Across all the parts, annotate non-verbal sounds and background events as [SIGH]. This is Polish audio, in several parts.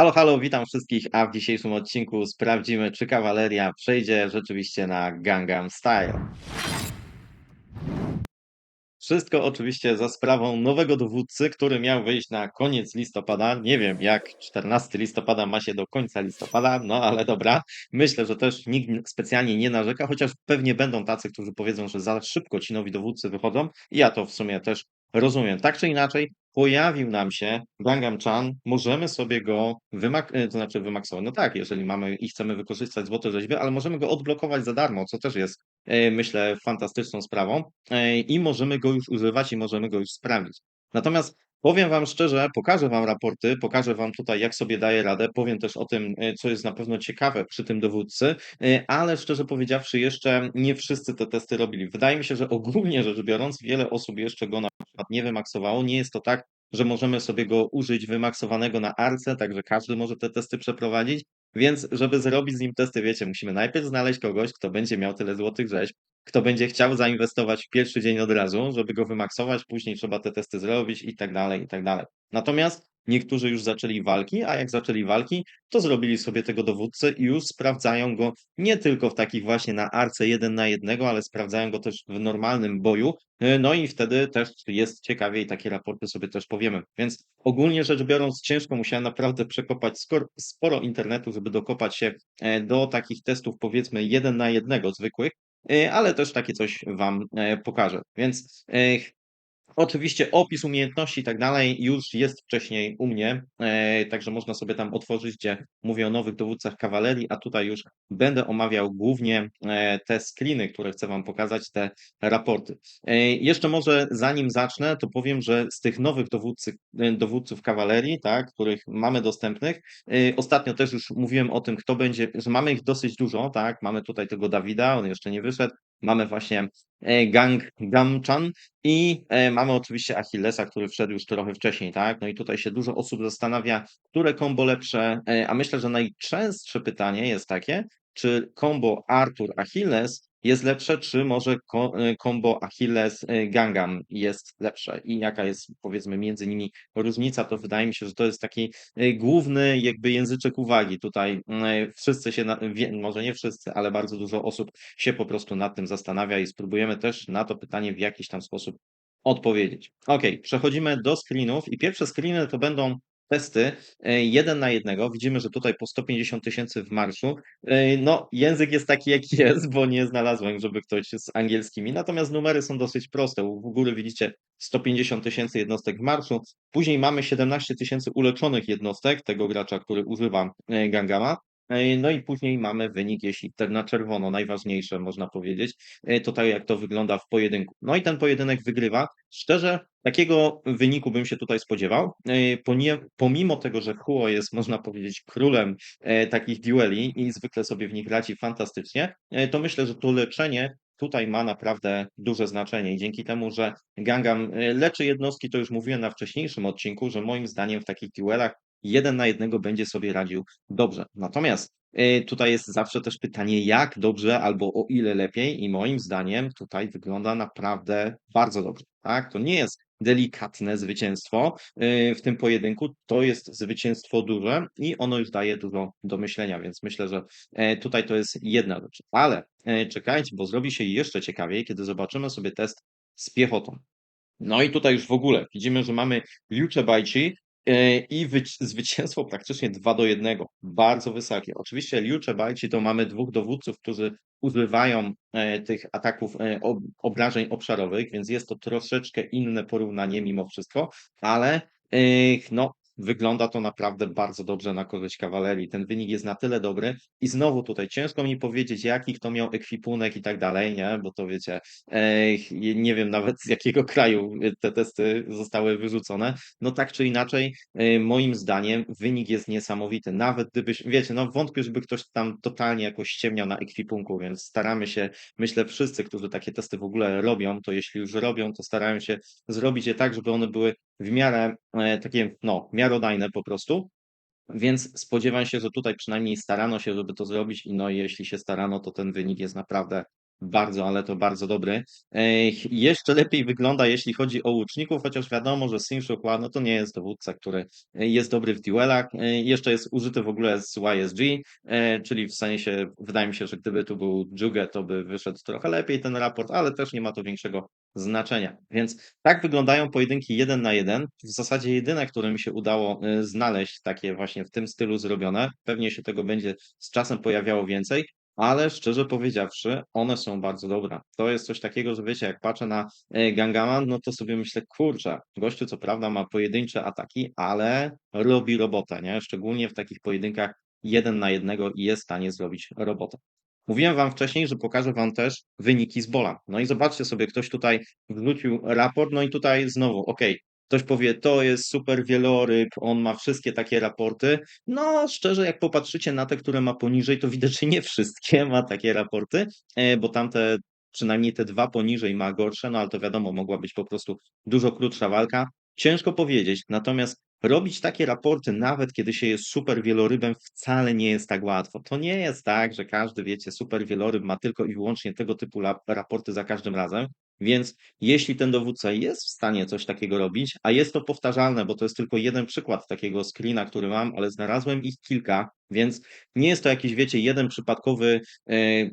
Halo, halo, witam wszystkich, a w dzisiejszym odcinku sprawdzimy, czy kawaleria przejdzie rzeczywiście na Gangnam Style. Wszystko oczywiście za sprawą nowego dowódcy, który miał wyjść na koniec listopada. Nie wiem, jak 14 listopada ma się do końca listopada, no ale dobra. Myślę, że też nikt specjalnie nie narzeka, chociaż pewnie będą tacy, którzy powiedzą, że za szybko ci nowi dowódcy wychodzą. I ja to w sumie też rozumiem. Tak czy inaczej, pojawił nam się Gangnam Chan, możemy sobie go wymak e, to znaczy wymaksować. No tak, jeżeli mamy i chcemy wykorzystać złote rzeźby, ale możemy go odblokować za darmo, co też jest, e, myślę, fantastyczną sprawą e, i możemy go już używać i możemy go już sprawdzić. Natomiast powiem Wam szczerze, pokażę Wam raporty, pokażę Wam tutaj, jak sobie daję radę, powiem też o tym, co jest na pewno ciekawe przy tym dowódcy, ale szczerze powiedziawszy, jeszcze nie wszyscy te testy robili. Wydaje mi się, że ogólnie rzecz biorąc, wiele osób jeszcze go na przykład nie wymaksowało. Nie jest to tak, że możemy sobie go użyć wymaksowanego na arce, także każdy może te testy przeprowadzić. Więc żeby zrobić z nim testy, wiecie, musimy najpierw znaleźć kogoś, kto będzie miał tyle złotych rzeźb, kto będzie chciał zainwestować w pierwszy dzień od razu, żeby go wymaksować, później trzeba te testy zrobić i tak dalej, i tak dalej. Natomiast Niektórzy już zaczęli walki, a jak zaczęli walki, to zrobili sobie tego dowódcę i już sprawdzają go nie tylko w takich właśnie na arce jeden na jednego, ale sprawdzają go też w normalnym boju. No i wtedy też jest ciekawie i takie raporty sobie też powiemy. Więc ogólnie rzecz biorąc, ciężko musiałem naprawdę przekopać sporo internetu, żeby dokopać się e, do takich testów powiedzmy jeden na jednego zwykłych, ale też takie coś Wam pokażę. Więc Oczywiście opis umiejętności i tak dalej już jest wcześniej u mnie, e, także można sobie tam otworzyć, gdzie mówię o nowych dowódcach kawalerii, a tutaj już będę omawiał głównie e, te screeny, które chcę Wam pokazać, te raporty. E, jeszcze może zanim zacznę, to powiem, że z tych nowych dowódcy, dowódców kawalerii, tak, których mamy dostępnych, ostatnio też już mówiłem o tym, kto będzie, że mamy ich dosyć dużo, tak, mamy tutaj tego Dawida, on jeszcze nie wyszedł, mamy właśnie E, Gang Gamchan i e, mamy oczywiście Achillesa, który wszedł już trochę wcześniej, tak? No i tutaj się dużo osób zastanawia, które kombo lepsze, e, a myślę, że najczęstsze pytanie jest takie, czy kombo Arthur Achilles jest lepsze, czy może kombo y, Achilles y, Gangam jest lepsze i jaka jest powiedzmy między nimi różnica, to wydaje mi się, że to jest taki y, główny jakby języczek uwagi. Tutaj wszyscy się, może nie wszyscy, ale bardzo dużo osób się po prostu nad tym zastanawia i spróbujemy też na to pytanie w jakiś tam sposób odpowiedzieć. Ok, przechodzimy do screenów i pierwsze screeny to będą testy e, jeden na jednego. Widzimy, że tutaj po 150 tysięcy w marszu. E, no, język jest taki, jaki jest, bo nie znalazłem, żeby ktoś z angielskimi. Natomiast numery są dosyć proste. U góry widzicie 150 tysięcy jednostek w marszu. Później mamy 17 tysięcy uleczonych jednostek tego gracza, który używa e, Gangama. No i później mamy wynik, jeśli tak na czerwono, najważniejsze można powiedzieć, to tak jak to wygląda w pojedynku. No i ten pojedynek wygrywa. Szczerze, takiego wyniku bym się tutaj spodziewał. Pomimo tego, że Huo jest, można powiedzieć, królem takich dueli i zwykle sobie w nich radzi fantastycznie, to myślę, że to leczenie tutaj ma naprawdę duże znaczenie i dzięki temu, że Gangam leczy jednostki, to już mówiłem na wcześniejszym odcinku, że moim zdaniem w takich duelach jeden na jednego będzie sobie radził dobrze. Natomiast y, tutaj jest zawsze też pytanie, jak dobrze albo o ile lepiej, i moim zdaniem tutaj wygląda naprawdę bardzo dobrze. Tak? To nie jest delikatne zwycięstwo y, w tym pojedynku, to jest zwycięstwo duże i ono już daje dużo do myślenia, więc myślę, że e, tutaj to jest jedna rzecz. Ale e, czekajcie, bo zrobi się jeszcze ciekawiej, kiedy zobaczymy sobie test z piechotą. No i tutaj już w ogóle widzimy, że mamy Liucze Bajci, E, i zwycięstwo praktycznie 2 do 1. Bardzo wysokie. Oczywiście Liu Bajci to mamy dwóch dowódców, którzy używają e, tych ataków e, obrażeń obszarowych, więc jest to troszeczkę inne porównanie mimo wszystko, ale no, Wygląda to naprawdę bardzo dobrze na korzyść kawalerii. Ten wynik jest na tyle dobry i znowu tutaj ciężko mi powiedzieć, jaki kto miał ekwipunek i tak dalej, nie? Bo to wiecie, nie wiem nawet z jakiego kraju te testy zostały wyrzucone. No tak czy inaczej, moim zdaniem wynik jest niesamowity. Nawet gdybyś, wiecie, no wątpię, żeby ktoś tam totalnie jakoś ściemniał na ekwipunku, więc staramy się, myślę wszyscy, którzy takie testy w ogóle robią, to jeśli już robią, to starają się zrobić je tak, żeby one były w miarę e, takie, no, miarodajne po prostu. Więc spodziewam się, że tutaj przynajmniej starano się, żeby to zrobić i no jeśli się starano, to ten wynik jest naprawdę Bardzo, ale to bardzo dobry. Ech, jeszcze lepiej wygląda, jeśli chodzi o łuczników, chociaż wiadomo, że Sin Shukwa, no to nie jest dowódca, który e, jest dobry w duelach. E, Jeszcze jest użyty w ogóle z YSG, e, czyli w sensie, wydaje mi się, że gdyby tu był Juge, to by wyszedł trochę lepiej ten raport, ale też nie ma to większego znaczenia. Więc tak wyglądają pojedynki jeden na jeden. W zasadzie jedyne, które mi się udało e, znaleźć, takie właśnie w tym stylu zrobione, pewnie się tego będzie z czasem pojawiało więcej, ale szczerze powiedziawszy, one są bardzo dobre. To jest coś takiego, że wiecie, jak patrzę na e, Gangaman, no to sobie myślę, kurczę, gościu co prawda ma pojedyncze ataki, ale robi robotę, nie? Szczególnie w takich pojedynkach jeden na jednego i jest w stanie zrobić robotę. Mówiłem wam wcześniej, że pokażę wam też wyniki z bola. No i zobaczcie sobie, ktoś tutaj wrzucił raport, no i tutaj znowu, ok, ktoś powie, to jest super wieloryb, on ma wszystkie takie raporty. No, szczerze, jak popatrzycie na te, które ma poniżej, to widać, że nie wszystkie ma takie raporty, e, bo tamte, przynajmniej te dwa poniżej ma gorsze, no ale to wiadomo, mogła być po prostu dużo krótsza walka. Ciężko powiedzieć, natomiast robić takie raporty, nawet kiedy się jest super wielorybem, wcale nie jest tak łatwo. To nie jest tak, że każdy, wiecie, super wieloryb ma tylko i wyłącznie tego typu raporty za każdym razem. Więc jeśli ten dowódca jest w stanie coś takiego robić, a jest to powtarzalne, bo to jest tylko jeden przykład takiego screena, który mam, ale znalazłem ich kilka, więc nie jest to jakiś, wiecie, jeden przypadkowy e,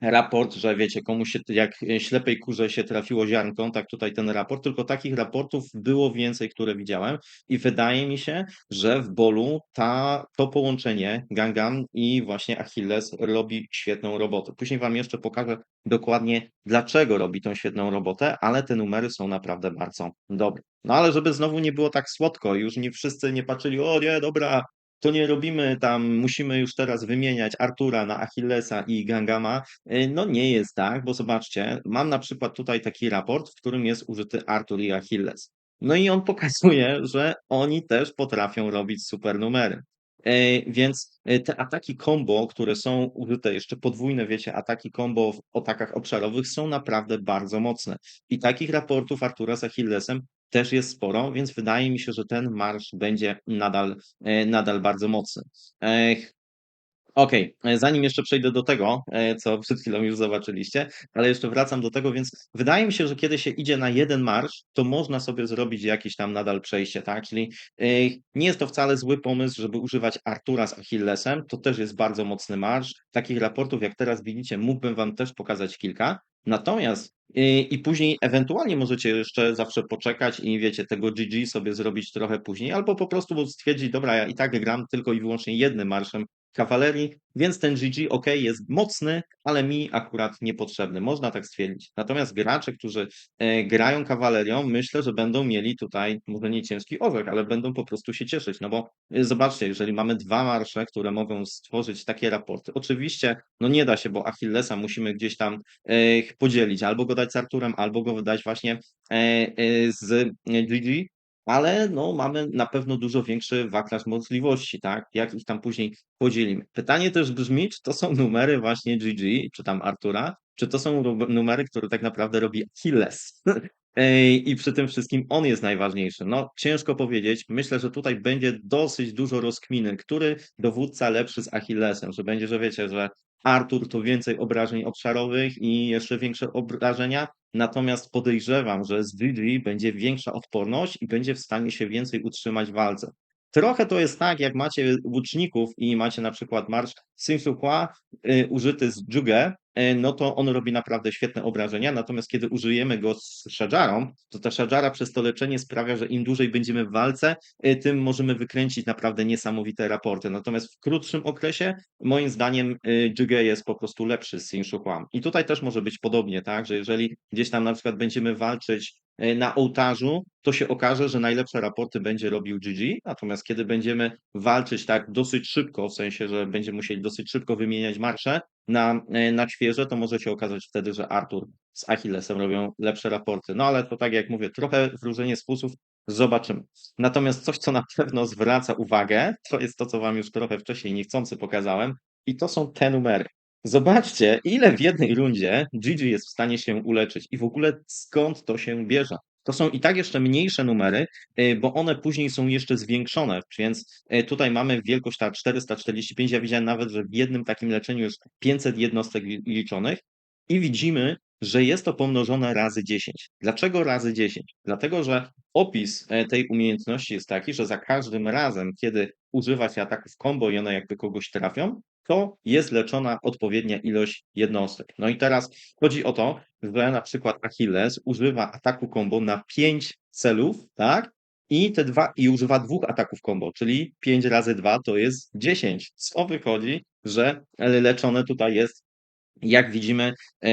raport, że wiecie, komuś się, jak ślepej kurze się trafiło ziarnką, tak tutaj ten raport, tylko takich raportów było więcej, które widziałem i wydaje mi się, że w bolu ta, to połączenie Gangan i właśnie Achilles robi świetną robotę. Później wam jeszcze pokażę dokładnie, dlaczego robi tą świetną robotę, ale te numery są naprawdę bardzo dobre. No ale żeby znowu nie było tak słodko, już nie wszyscy nie patrzyli, o nie, dobra, to nie robimy tam, musimy już teraz wymieniać Artura na Achillesa i Gangama. Y, No nie jest tak, bo zobaczcie, mam na przykład tutaj taki raport, w którym jest użyty Artur i Achilles. No i on [LAUGHS] pokazuje, że oni też potrafią robić super numery. E, Więc e, te ataki combo, które są użyte, jeszcze podwójne, wiecie, ataki combo w atakach obszarowych są naprawdę bardzo mocne. I takich raportów Artura z Achillesem też jest sporo, więc wydaje mi się, że ten marsz będzie nadal, e, nadal bardzo mocny. Okej, e, zanim jeszcze przejdę do tego, e, co przed chwilą już zobaczyliście, ale jeszcze wracam do tego, więc wydaje mi się, że kiedy się idzie na jeden marsz, to można sobie zrobić jakieś tam nadal przejście, tak? Czyli e, nie jest to wcale zły pomysł, żeby używać Artura z Achillesem, to też jest bardzo mocny marsz. Takich raportów, jak teraz widzicie, mógłbym wam też pokazać kilka. Natomiast i później ewentualnie możecie jeszcze zawsze poczekać i wiecie, tego GG sobie zrobić trochę później, albo po prostu stwierdzić, dobra, ja i tak gram tylko i wyłącznie jednym marszem kawalerii, więc ten GG ok, jest mocny, ale mi akurat niepotrzebny. Można tak stwierdzić. Natomiast gracze, którzy e, grają kawalerią, myślę, że będą mieli tutaj może nie ciężki orzech, ale będą po prostu się cieszyć. No bo e, zobaczcie, jeżeli mamy dwa marsze, które mogą stworzyć takie raporty, oczywiście no nie da się, bo Achillesa musimy gdzieś tam e, podzielić, albo go dać z Arturem, albo go wydać właśnie z GG, ale no, mamy na pewno dużo większy wachlarz możliwości, tak? Jak ich tam później podzielimy. Pytanie też brzmi, czy to są numery właśnie GG, czy tam Artura, czy to są numery, które tak naprawdę robi Achilles. [LAUGHS] I przy tym wszystkim on jest najważniejszy. No, ciężko powiedzieć. Myślę, że tutaj będzie dosyć dużo rozkminy, który dowódca lepszy z Achillesem, że będzie, że wiecie, że Artur to więcej obrażeń obszarowych i jeszcze większe obrażenia, natomiast podejrzewam, że z GG będzie większa odporność i będzie w stanie się więcej utrzymać w walce. Trochę to jest tak, jak macie łuczników i macie na przykład marsz Sinsuhua y, użyty z Juge, no to on robi naprawdę świetne obrażenia, natomiast kiedy użyjemy go z Shajarą, to ta Shajara przez to leczenie sprawia, że im dłużej będziemy w walce, y, tym możemy wykręcić naprawdę niesamowite raporty. Natomiast w krótszym okresie, moim zdaniem, y, Juge jest po prostu lepszy z Sinsuhuam. I tutaj też może być podobnie, tak, że jeżeli gdzieś tam na przykład będziemy walczyć na ołtarzu, to się okaże, że najlepsze raporty będzie robił GG, natomiast kiedy będziemy walczyć tak dosyć szybko, w sensie, że będziemy musieli dosyć szybko wymieniać marsze na, e, na świeże, to może się okazać wtedy, że Artur z Achillesem robią lepsze raporty. No ale to tak jak mówię, trochę wróżenie z fusów, zobaczymy. Natomiast coś, co na pewno zwraca uwagę, to jest to, co wam już trochę wcześniej niechcący pokazałem i to są te numery. Zobaczcie, ile w jednej rundzie Gigi jest w stanie się uleczyć i w ogóle skąd to się bierze. To są i tak jeszcze mniejsze numery, y, bo one później są jeszcze zwiększone, więc y, tutaj mamy wielkość ta 445. Ja widziałem nawet, że w jednym takim leczeniu jest 500 jednostek li- liczonych. i widzimy, że jest to pomnożone razy 10. Dlaczego razy 10? Dlatego, że opis, e, tej umiejętności jest taki, że za każdym razem, kiedy używa się ataków combo i one jakby kogoś trafią, to jest leczona odpowiednia ilość jednostek. No i teraz chodzi o to, że na przykład Achilles używa ataku combo na 5 celów, tak? I te dwa i używa dwóch ataków combo, czyli 5 razy 2 to jest 10. Co wychodzi, że leczone tutaj jest jak widzimy, e,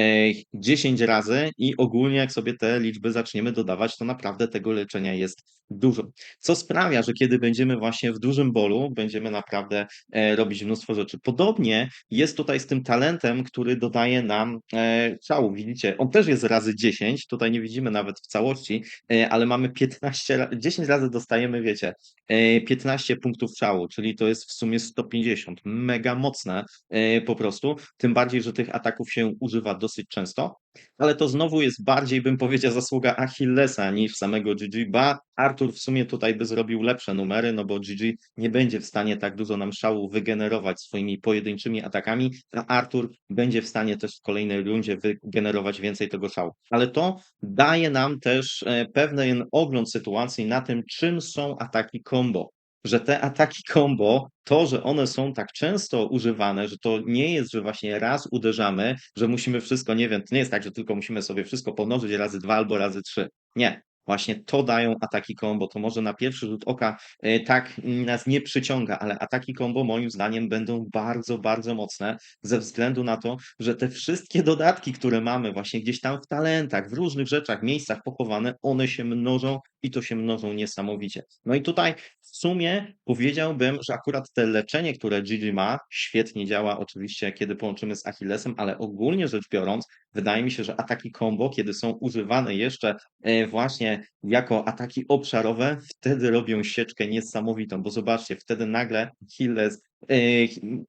10 razy i ogólnie jak sobie te liczby zaczniemy dodawać, to naprawdę tego leczenia jest dużo. Co sprawia, że kiedy będziemy właśnie w dużym bólu, będziemy naprawdę, e, robić mnóstwo rzeczy. Podobnie jest tutaj z tym talentem, który dodaje nam, e, szału. Widzicie, on też jest razy 10, tutaj nie widzimy nawet w całości, e, ale mamy 15 ra 10 razy dostajemy, wiecie, e, 15 punktów szału, czyli to jest w sumie 150. Mega mocne, e, po prostu. Tym bardziej, że tych ataków się używa dosyć często, ale to znowu jest bardziej, bym powiedział, zasługa Achillesa niż samego GG, ba Artur w sumie tutaj by zrobił lepsze numery, no bo GG nie będzie w stanie tak dużo nam szału wygenerować swoimi pojedynczymi atakami, a Artur będzie w stanie też w kolejnej rundzie wygenerować więcej tego szału. Ale to daje nam też, e, pewien ogląd sytuacji na tym, czym są ataki combo że te ataki combo, to, że one są tak często używane, że to nie jest, że właśnie raz uderzamy, że musimy wszystko, nie wiem, to nie jest tak, że tylko musimy sobie wszystko pomnożyć razy 2 albo razy 3. Nie. Właśnie to dają ataki combo. To może na pierwszy rzut oka, e, tak nas nie przyciąga, ale ataki combo moim zdaniem będą bardzo, bardzo mocne ze względu na to, że te wszystkie dodatki, które mamy właśnie gdzieś tam w talentach, w różnych rzeczach, miejscach pochowane, one się mnożą i to się mnożą niesamowicie. No i tutaj w sumie powiedziałbym, że akurat te leczenie, które GG ma, świetnie działa oczywiście, kiedy połączymy z Achillesem, ale ogólnie rzecz biorąc, wydaje mi się, że ataki combo, kiedy są używane jeszcze, e, właśnie jako ataki obszarowe, wtedy robią sieczkę niesamowitą, bo zobaczcie, wtedy nagle Achilles, e,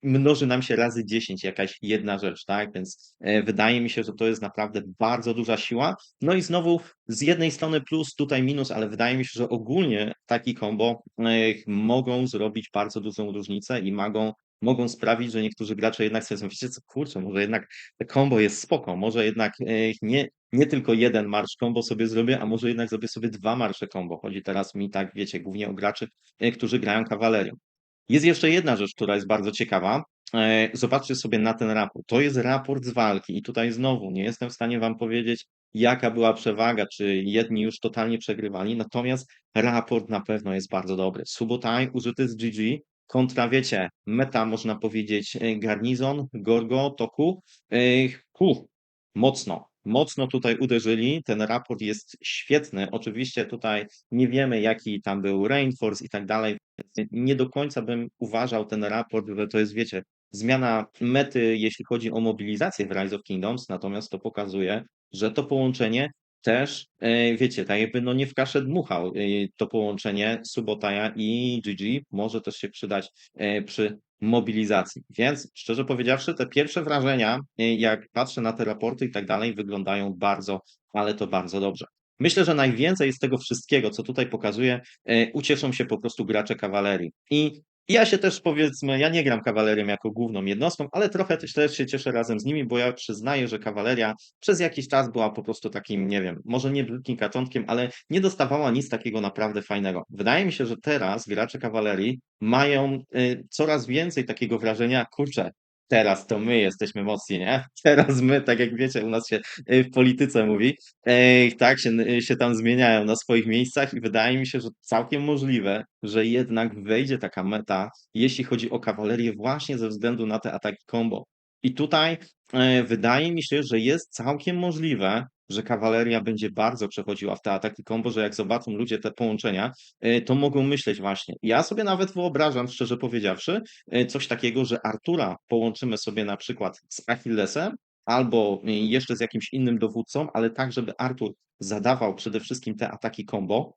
mnoży nam się razy 10 jakaś jedna rzecz, tak? Więc, e, wydaje mi się, że to jest naprawdę bardzo duża siła. No i znowu z jednej strony plus, tutaj minus, ale wydaje mi się, że ogólnie taki combo, e, mogą zrobić bardzo dużą różnicę i mogą mogą sprawić, że niektórzy gracze jednak stwierdzą: „Wiecie co, kurczę, może jednak te combo jest spoko, może jednak, nie nie tylko 1 marsz combo sobie zrobię, a może jednak zrobię sobie 2 marsze combo”. Chodzi teraz mi tak, wiecie, głównie o graczy, e, którzy grają kawalerią. Jest jeszcze jedna rzecz, która jest bardzo ciekawa. E, zobaczcie sobie na ten raport. To jest raport z walki i tutaj znowu nie jestem w stanie wam powiedzieć, jaka była przewaga, czy jedni już totalnie przegrywali, natomiast raport na pewno jest bardzo dobry. Subotai użyty z GG kontra, wiecie, meta można powiedzieć, e, garnizon, Gorgo, Toku. Hu, mocno, mocno tutaj uderzyli. Ten raport jest świetny. Oczywiście tutaj nie wiemy, jaki tam był reinforce i tak dalej. Nie do końca bym uważał ten raport, że to jest, wiecie, zmiana mety, jeśli chodzi o mobilizację w Rise of Kingdoms, natomiast to pokazuje, że to połączenie też, e, wiecie, tak jakby no nie w kaszę dmuchał. E, to połączenie Subotaja i GG może też się przydać, e, przy mobilizacji. Więc szczerze powiedziawszy, te pierwsze wrażenia, jak patrzę na te raporty i tak dalej, wyglądają bardzo, ale to bardzo dobrze. Myślę, że najwięcej z tego wszystkiego, co tutaj pokazuję, ucieszą się po prostu gracze kawalerii. I ja się też powiedzmy, ja nie gram kawalerią jako główną jednostką, ale trochę też też się cieszę razem z nimi, bo ja przyznaję, że kawaleria przez jakiś czas była po prostu takim, nie wiem, może nie brzydkim kaczątkiem, ale nie dostawała nic takiego naprawdę fajnego. Wydaje mi się, że teraz gracze kawalerii mają, y, coraz więcej takiego wrażenia: „Kurczę, teraz to my jesteśmy mocni, nie? [LAUGHS] Teraz my”, tak jak wiecie, u nas się, y, w polityce mówi, tak się n się tam zmieniają na swoich miejscach i wydaje mi się, że całkiem możliwe, że jednak wejdzie taka meta, jeśli chodzi o kawalerię właśnie ze względu na te ataki combo. I tutaj, e, wydaje mi się, że jest całkiem możliwe, że kawaleria będzie bardzo przechodziła w te ataki combo, że jak zobaczą ludzie te połączenia, e, to mogą myśleć właśnie. Ja sobie nawet wyobrażam, szczerze powiedziawszy, e, coś takiego, że Artura połączymy sobie na przykład z Achillesem albo jeszcze z jakimś innym dowódcą, ale tak, żeby Artur zadawał przede wszystkim te ataki combo.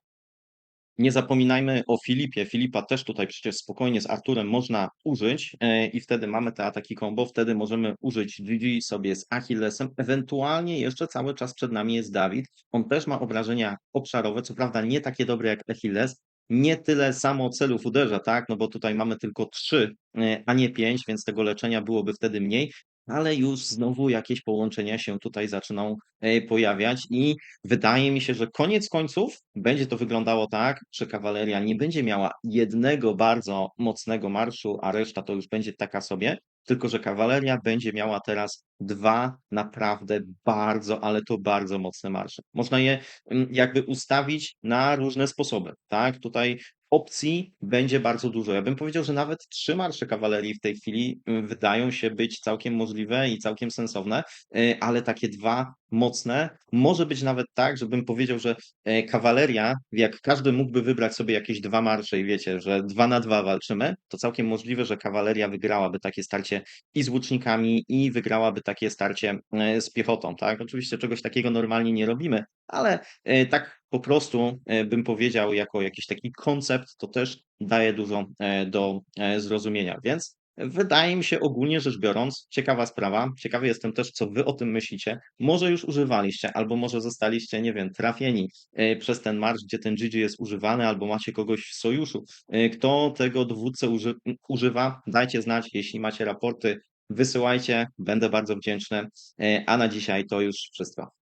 Nie zapominajmy o Filipie. Filipa też tutaj przecież spokojnie z Arturem można użyć, e, i wtedy mamy te ataki combo, wtedy możemy użyć GG sobie z Achillesem, ewentualnie jeszcze cały czas przed nami jest Dawid. On też ma obrażenia obszarowe, co prawda nie takie dobre jak Achilles, nie tyle samo celów uderza, tak, no bo tutaj mamy tylko 3, e, a nie 5, więc tego leczenia byłoby wtedy mniej, ale już znowu jakieś połączenia się tutaj zaczyną, e, pojawiać i wydaje mi się, że koniec końców będzie to wyglądało tak, że kawaleria nie będzie miała jednego bardzo mocnego marszu, a reszta to już będzie taka sobie, tylko że kawaleria będzie miała teraz 2 naprawdę bardzo, ale to bardzo mocne marsze. Można je, hm, jakby ustawić na różne sposoby, tak? Tutaj opcji będzie bardzo dużo. Ja bym powiedział, że nawet 3 marsze kawalerii w tej chwili, hm, wydają się być całkiem możliwe i całkiem sensowne, e, ale takie 2 mocne może być nawet tak, żebym powiedział, że, e, kawaleria, jak każdy mógłby wybrać sobie jakieś 2 marsze i wiecie, że 2 na 2 walczymy, to całkiem możliwe, że kawaleria wygrałaby takie starcie i z łucznikami, i wygrałaby takie starcie, e, z piechotą, tak? Oczywiście czegoś takiego normalnie nie robimy, ale, e, tak po prostu, bym powiedział jako jakiś taki koncept, to też daje dużo, do, zrozumienia. Więc wydaje mi się ogólnie rzecz biorąc ciekawa sprawa. Ciekawy jestem też, co wy o tym myślicie. Może już używaliście, albo może zostaliście, nie wiem, trafieni, e, przez ten marsz, gdzie ten GG jest używany, albo macie kogoś w sojuszu, e, kto tego dowódcę uży używa. Dajcie znać, jeśli macie raporty, wysyłajcie, będę bardzo wdzięczny. E, a na dzisiaj to już wszystko.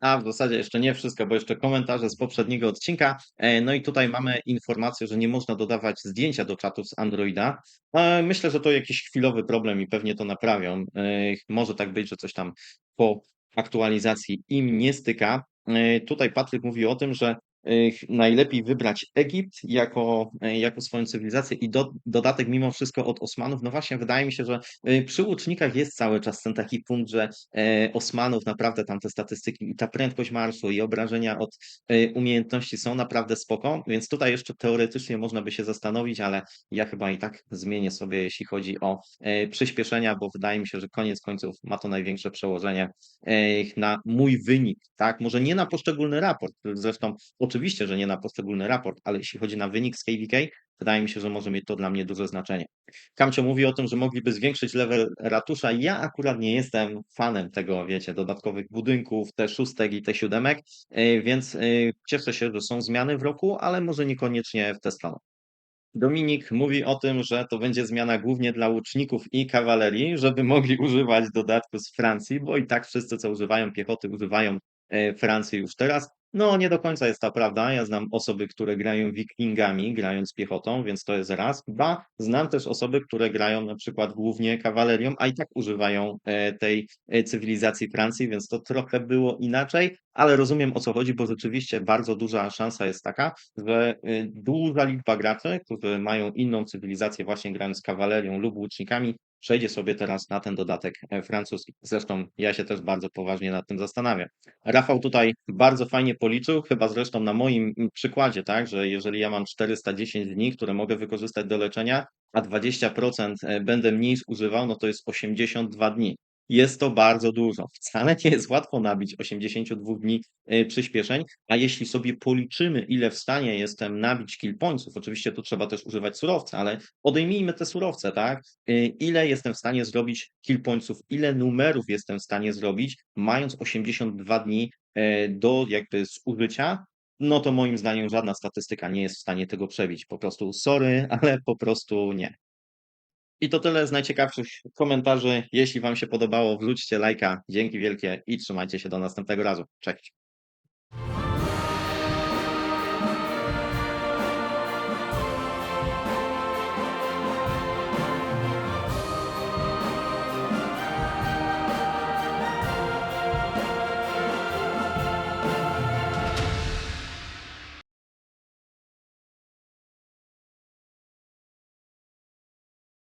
A w zasadzie jeszcze nie wszystko, bo jeszcze komentarze z poprzedniego odcinka. E, no i tutaj mamy informację, że nie można dodawać zdjęcia do czatów z Androida. E, myślę, że to jakiś chwilowy problem i pewnie to naprawią. E, może tak być, że coś tam po aktualizacji im nie styka. Tutaj Patryk mówi o tym, że najlepiej wybrać Egipt jako, e, jako swoją cywilizację i do, dodatek mimo wszystko od Osmanów. No właśnie, wydaje mi się, że e, przy łucznikach jest cały czas ten taki punkt, że e, Osmanów naprawdę tam te statystyki i ta prędkość marszu i obrażenia od umiejętności są naprawdę spoko, więc tutaj jeszcze teoretycznie można by się zastanowić, ale ja chyba i tak zmienię sobie, jeśli chodzi o przyspieszenia, bo wydaje mi się, że koniec końców ma to największe przełożenie na mój wynik, tak? Może nie na poszczególny raport, zresztą oczywiście, że nie na poszczególny raport, ale jeśli chodzi na wynik z KVK, wydaje mi się, że może mieć to dla mnie duże znaczenie. Kamcio mówi o tym, że mogliby zwiększyć level ratusza. Ja akurat nie jestem fanem tego, wiecie, dodatkowych budynków, T6 i T7, e, więc e, cieszę się, że są zmiany w roku, ale może niekoniecznie w tę stronę. Dominik mówi o tym, że to będzie zmiana głównie dla łuczników i kawalerii, żeby mogli używać dodatku z Francji, bo i tak wszyscy, co używają piechoty, używają e, Francji już teraz. No, nie do końca jest to prawda. Ja znam osoby, które grają wikingami, grając piechotą, więc to jest raz. Dwa, znam też osoby, które grają na przykład głównie kawalerią, a i tak używają e, tej e, cywilizacji Francji, więc to trochę było inaczej, ale rozumiem o co chodzi, bo rzeczywiście bardzo duża szansa jest taka, że e, duża liczba graczy, którzy mają inną cywilizację, właśnie grając kawalerią lub łucznikami, przejdzie sobie teraz na ten dodatek e, francuski. Zresztą ja się też bardzo poważnie nad tym zastanawiam. Rafał tutaj bardzo fajnie policzył, chyba zresztą na moim mm, przykładzie, tak, że jeżeli ja mam 410 dni, które mogę wykorzystać do leczenia, a 20% e, będę mniej zużywał, no to jest 82 dni. Jest to bardzo dużo. Wcale nie jest łatwo nabić 82 dni e, przyspieszeń, a jeśli sobie policzymy, ile w stanie jestem nabić kill pointsów, oczywiście tu trzeba też używać surowca, ale odejmijmy te surowce, tak? E, ile jestem w stanie zrobić kill pointsów, ile numerów jestem w stanie zrobić, mając 82 dni e, do jakby zużycia, no to moim zdaniem żadna statystyka nie jest w stanie tego przebić. Po prostu sorry, [LAUGHS] ale po prostu nie. I to tyle z najciekawszych komentarzy. Jeśli wam się podobało, wrzućcie lajka. Dzięki wielkie i trzymajcie się do następnego razu. Cześć.